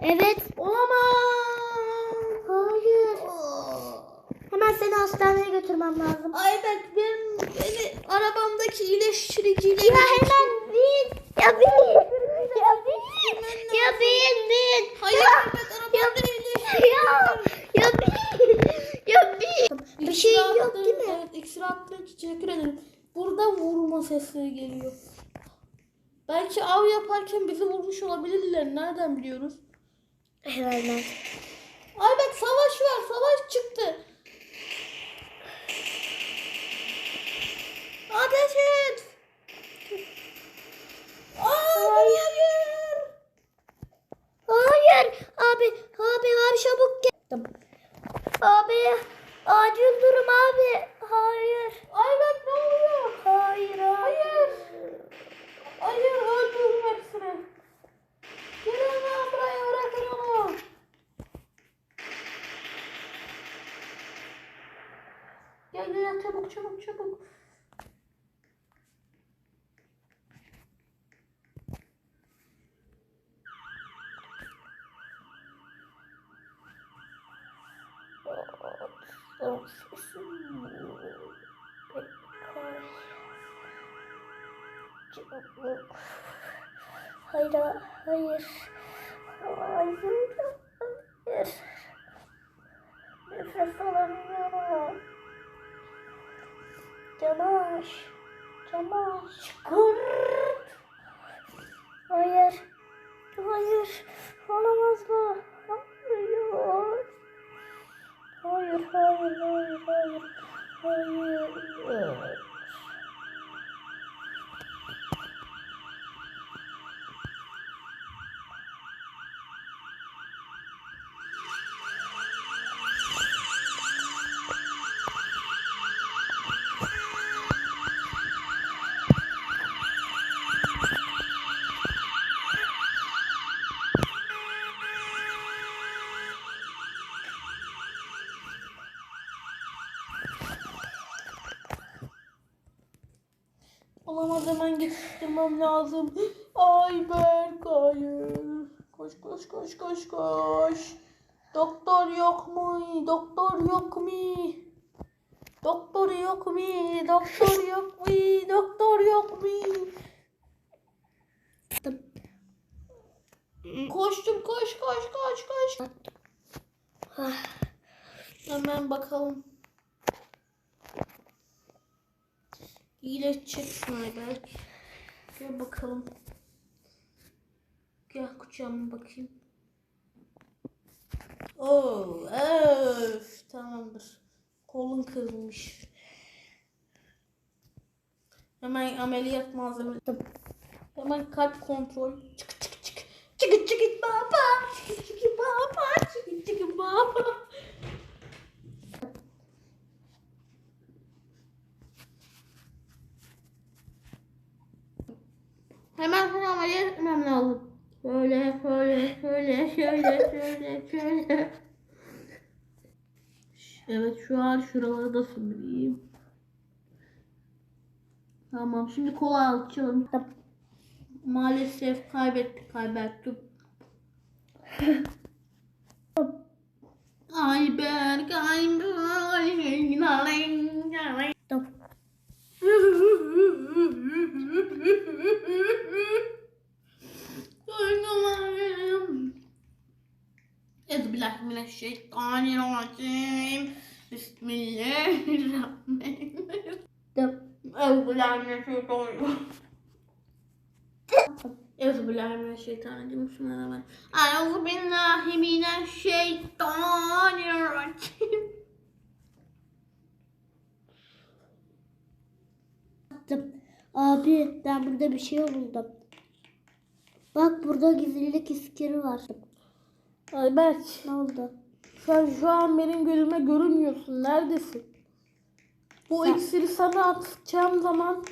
Evet. Olamaz. Hayır. Hemen seni hastaneye götürmem lazım. Ayberk benim beni arabamdaki iyileştiriciyle Ya hemen bin. Ya bin. Ya bin. Ya bin bin. Hayır Ya, Ayberk arabamda ya, ya bin. Ya bin. Bir şey yok değil mi? Evet iksir attığın teşekkür ederim. Burada vurma sesleri geliyor. Belki av yaparken bizi vurmuş olabilirler. Nereden biliyoruz? Hemen. Ayberk savaş var. Savaş çıktı. Ateş et. Aa, hayır. Hayır. Abi, abi, abi çabuk gel. Abi, acil durum abi. Hayır. Ayberk ne oluyor? Hayır, Hayır. Hayır öldürdüm hepsini. Gelin lan buraya bırakın onu. Gel gel çabuk çabuk çabuk. Hayır, hayır. Hayır, hayır. Nefes alamıyorum. Camaş, Camaş, kurt. Hayır, hayır. Olamaz bu. Hayır. Hayır, hayır, hayır, hayır. Hayır. Hemen getirmem lazım. Ayberk hayır. Koş koş koş koş koş. Doktor yok mu? Doktor yok mu? Doktor yok mu? Doktor yok mu? Doktor yok mu? Koştum koş koş koş koş. Hemen bakalım. Mi Ayberk? Gel bakalım. Gel kucağıma bakayım. Oo, öf, tamamdır. Kolun kırılmış. Hemen ameliyat malzemesi. Hemen kalp kontrol. Çık çık çık. Çık çık baba. Çık çık baba. Çık çık baba. Hemen hemen ameliyat etmem lazım. Şöyle, şöyle, şöyle, şöyle, şöyle, şöyle. Evet şu an şuraları da sömüreyim. Tamam şimdi kola açalım. Maalesef kaybettik kaybettik. Ayberk, Ayberk, Tamam. Euzubillahimineşşeytanirracim. Bismillahirrahmanirrahim. Tamam. Euzubillahimineşşeytanirracim. Euzubillahimineşşeytanirracim. Bismillahirrahmanirrahim. Euzubillahimineşşeytanirracim. Yaptım. Abi ben burada bir şey buldum. Bak burada gizlilik iskiri var. Ayberk. Ne oldu? Sen şu an benim gözüme görünmüyorsun. Neredesin? Bu Sen- iksiri sana atacağım zaman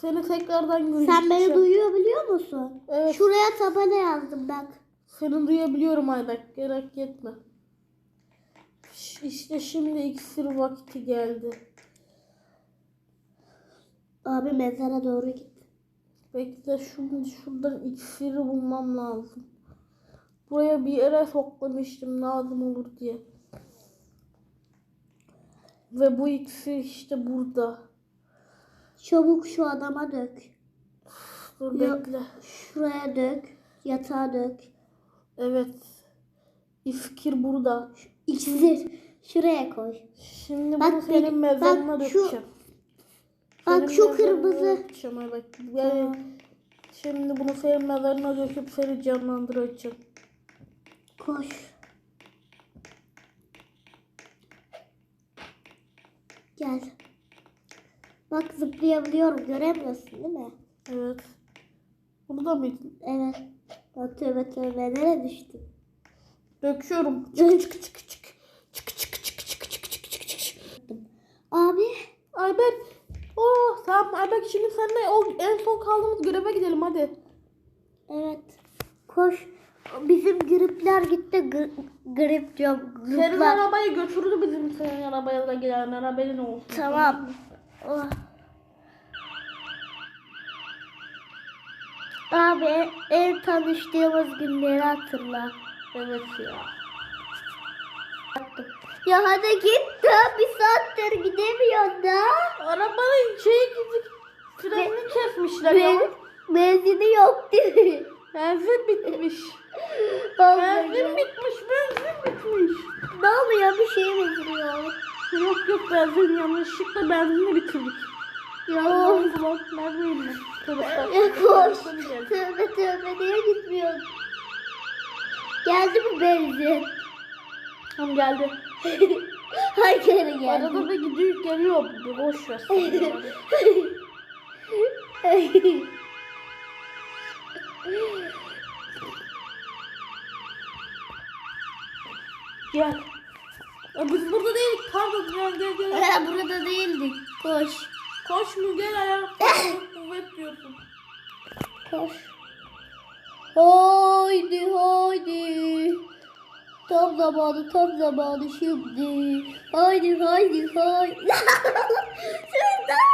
seni tekrardan göreceğim. Sen beni duyuyor biliyor musun? Evet. Şuraya tabela yazdım bak. Seni duyabiliyorum Ayberk. Merak etme. Ş- İşte şimdi iksir vakti geldi. Abi mezara doğru git. Bekle şimdi şuradan iksiri bulmam lazım. Buraya bir yere soklamıştım lazım olur diye. Ve bu ikisi işte burada. Çabuk şu adama dök. Dur bekle. Şuraya dök. Yatağa dök. Evet. İskir burada. İksir. Şuraya koy. Şimdi Bak bunu senin mezarına bak şu- dökeceğim. Bak şu kırmızı. dökeceğim, evet. Yani şimdi bunu senin mezarına döküp seni canlandıracağım. Koş. Gel. Bak zıplayabiliyorum. Göremiyorsun değil mi? Evet. Bunu da mı? Evet. Bak tövbe tövbe. Nereye düştüm? Döküyorum. Çık. Çık çık çık çık çık çık çık çık. Abi. Ayberk. Oh tamam Ayberk şimdi seninle o en son kaldığımız göreve gidelim hadi. Evet. Koş. Bizim gripler gitti. Gri- grip diyorum. Senin Gruplar. arabayı götürdü bizim senin arabaya da gelen arabanın olsun. Tamam. Oh. Abi en tanıştığımız günleri hatırla. Evet ya. Ya hadi git daha bir saattir gidemiyorsun da. Arabanın şeyi gidip frenini kesmişler Ben, ya. benzini yok değil? Benzin bitmiş. Vallahi. Benzin bitmiş, benzin bitmiş. Ne oluyor bir şey mi duruyor? Yok yok benzin yanlışlıkla benzini bitirdik. Ya. Lan neredeyim ben? Tövbe koş. Tövbe tövbe niye gitmiyorsun? Geldi mi benzin? Tamam geldi. Hayır geldi. Arada da gidiyor geliyor. Boş ver. sen ya. Gel. Ya biz burada değildik. Pardon gel gel gel. Ha, burada değildik. Koş. Koş mu gel ayağa. Kuvvet diyorsun. Koş. Haydi haydi. Tam zamanı tam zamanı şimdi. Haydi haydi haydi. Sırdan.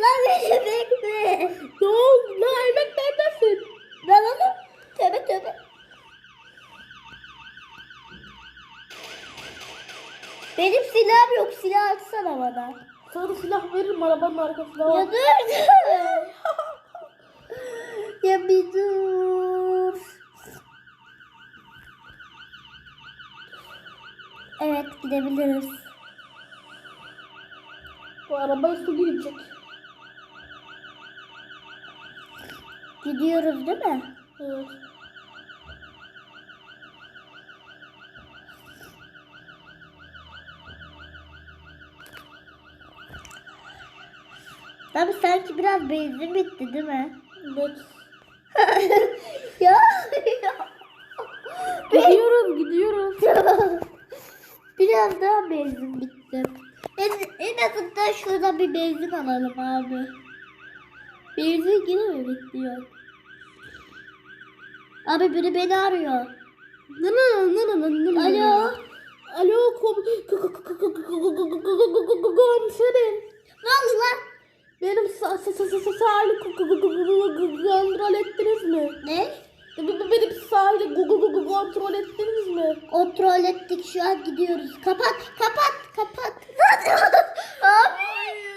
Lan beni bekle. Ne oldu? Lan Ayberk neredesin? Lan oğlum. Tövbe tövbe. Benim silahım yok. Silah atsana bana. Sana silah veririm arabanın arkasında. Ya var. dur. ya bir dur. Evet gidebiliriz. Bu arabaya su girecek. Gidiyoruz değil mi? Evet. Abi sanki biraz benzin bitti değil mi? Evet. ya. Gidiyoruz gidiyoruz. biraz daha benzin bitti. En, en azından şurada bir benzin alalım abi. Benzin yine mi bitiyor? Abi biri beni arıyor. Alo. Alo kom komiserim. Ne oldu lan? Benim sa sa sa sa sa sahili kontrol ettiniz mi? Ne? Benim sahili kontrol ettiniz mi? Kontrol ettik şu an gidiyoruz. Kapat kapat kapat. Abi.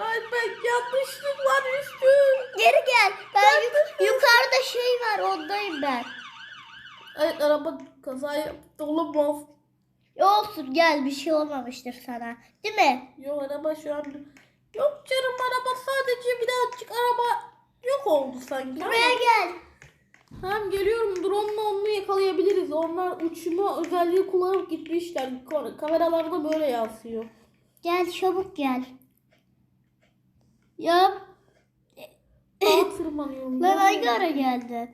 Ay ben yanlışlıkla düştüm. Geri gel. Ben yuk- yukarıda şey var ondayım ben. Evet araba kaza yaptı olamaz. Olsun gel bir şey olmamıştır sana. Değil mi? Yok araba şu an... Yok canım araba sadece birazcık araba yok oldu sanki. Buraya gel. Hem geliyorum drone'la onu yakalayabiliriz. Onlar uçma özelliği kullanıp gitmişler. Ka- Kameralarda böyle yansıyor. Gel çabuk gel. Ya Dağa tırmanıyorum. ben Ben, hangi ara geldin?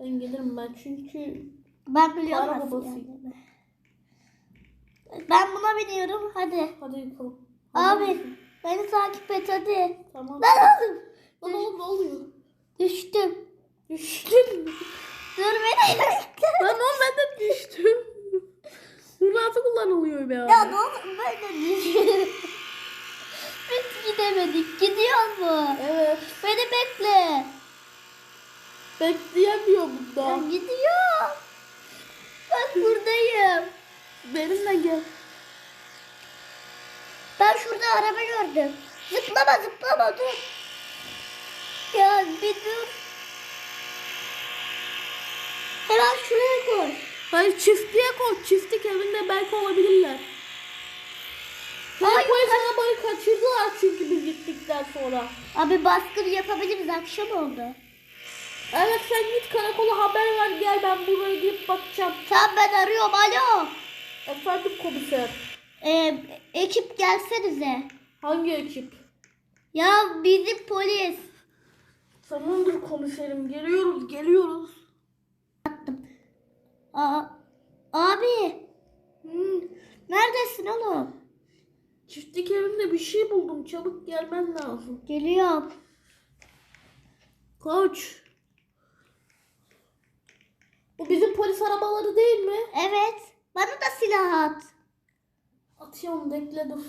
ben gelirim ben çünkü Ben biliyorum nasıl. Ben buna biniyorum hadi. hadi yapalım. Abi beni takip et hadi. Tamam. Ben oğlum. Lan oğlum ne oluyor? Düştüm. Düştün mü? Dur beni. Lan oğlum ben de düştüm. Bu nasıl kullanılıyor be abi? Ya ne olur ben de düştüm. Gidiyor mu? Evet. Beni bekle. Bekleyemiyorum da. Ben gidiyorum. Bak buradayım. Benimle gel. Ben şurada araba gördüm. Zıplama zıplama dur. Ya bir dur. Hemen şuraya koy. Hayır çiftliğe koy. Çiftlik evinde belki olabilirler. Ay, Ay, polis kaçırdılar çünkü biz gittikten sonra. Abi baskın yapabiliriz akşam oldu. Evet sen git karakola haber ver gel ben buraya gidip bakacağım. Tamam ben arıyorum alo. Efendim komiser. Ee, ekip gelsenize. Hangi ekip? Ya bizim polis. Tamamdır komiserim geliyoruz geliyoruz. Aa, abi. Hmm, neredesin oğlum? Çiftlik buldum çabuk gelmen lazım. Geliyorum. Koç. Bu bizim polis arabaları değil mi? Evet. Bana da silah at. Atıyorum bekle dur.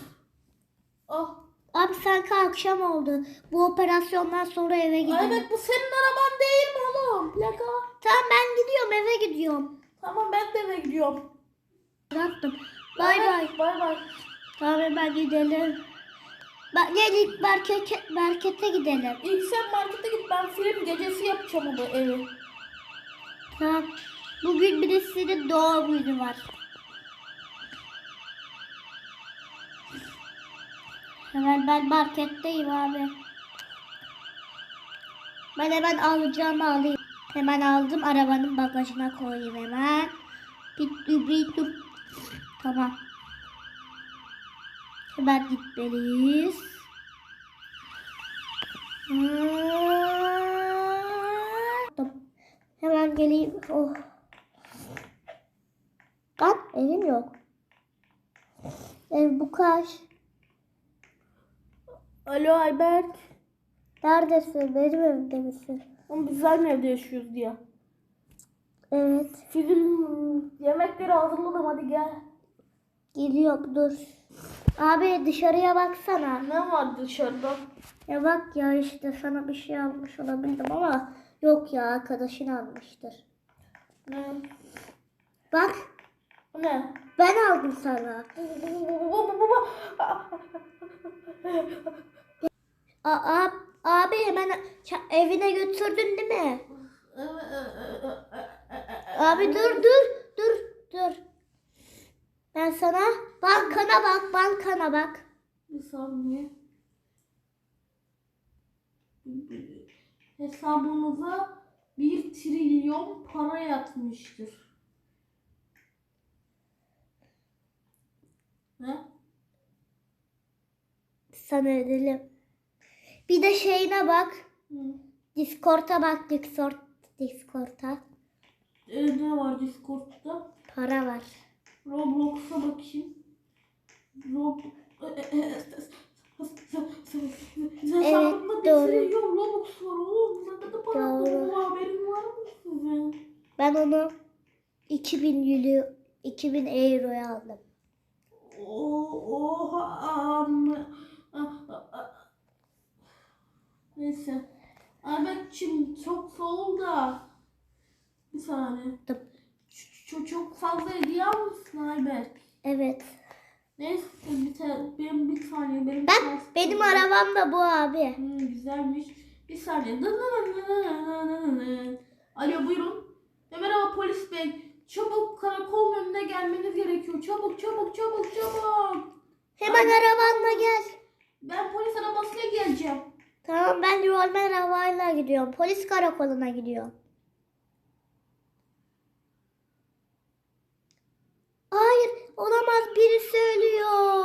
Ah. Abi sanki akşam oldu. Bu operasyondan sonra eve gidelim. Evet bu senin araban değil mi oğlum? Plaka. Tamam ben gidiyorum eve gidiyorum. Tamam ben de eve gidiyorum. Bıraktım. Bay bay. Bay bay. Tamam ben gidelim. Ben, gel ilk markete, markete gidelim. İlk sen markete git ben film gecesi yapacağım ama evi. Tamam. Bugün birisinin doğum günü var. Hemen ben marketteyim abi. Ben hemen alacağımı alayım. Hemen aldım arabanın bagajına koyayım hemen. Bitti bitti. Tamam. Hemen gitmeliyiz. Hemen geleyim. Oh. Bak evim yok. Ev bu kaç? Alo Ayberk. Neredesin? Benim evimde misin? Oğlum biz aynı evde yaşıyoruz diye. Evet. Film yemekleri hazırladım hadi gel. Geliyorum dur. Abi dışarıya baksana. Ne var dışarıda? Ya bak ya işte sana bir şey almış olabilirim ama yok ya arkadaşın almıştır. Ne? Bak ne? ben aldım sana. Aa, abi hemen evine götürdün değil mi? Abi dur dur dur dur. Ben sana bankana bak bankana bak. Bir saniye. Hesabınıza bir trilyon para yatmıştır. Ne? Sana edelim. Bir de şeyine bak. Hı. Discord'a bak Discord. Discord'a. Ee, ne var Discord'da? Para var. Roblox'a bakayım. Rob... Bir doğru. trilyon Robux var oğlum. Ne kadar para Doğru. haberin var mı sizin? Ben onu 2000 euro, 2000 euroya aldım. Oha. Neyse. Ahmetciğim çok soğuk da. Bir saniye. Tıp. Çok, çok fazla hediye almışsın Ayberk. Evet. Neyse bir te- benim bir saniye benim Bak biraz- benim arabam da bu abi. Hmm, güzelmiş. Bir saniye. Alo buyurun. E, merhaba polis bey. Çabuk karakolun önüne gelmeniz gerekiyor. Çabuk çabuk çabuk çabuk. Hemen arabanla gel. Ben polis arabasıyla geleceğim. Tamam ben Rolmen havayla gidiyorum. Polis karakoluna gidiyorum. Olamaz birisi ölüyor.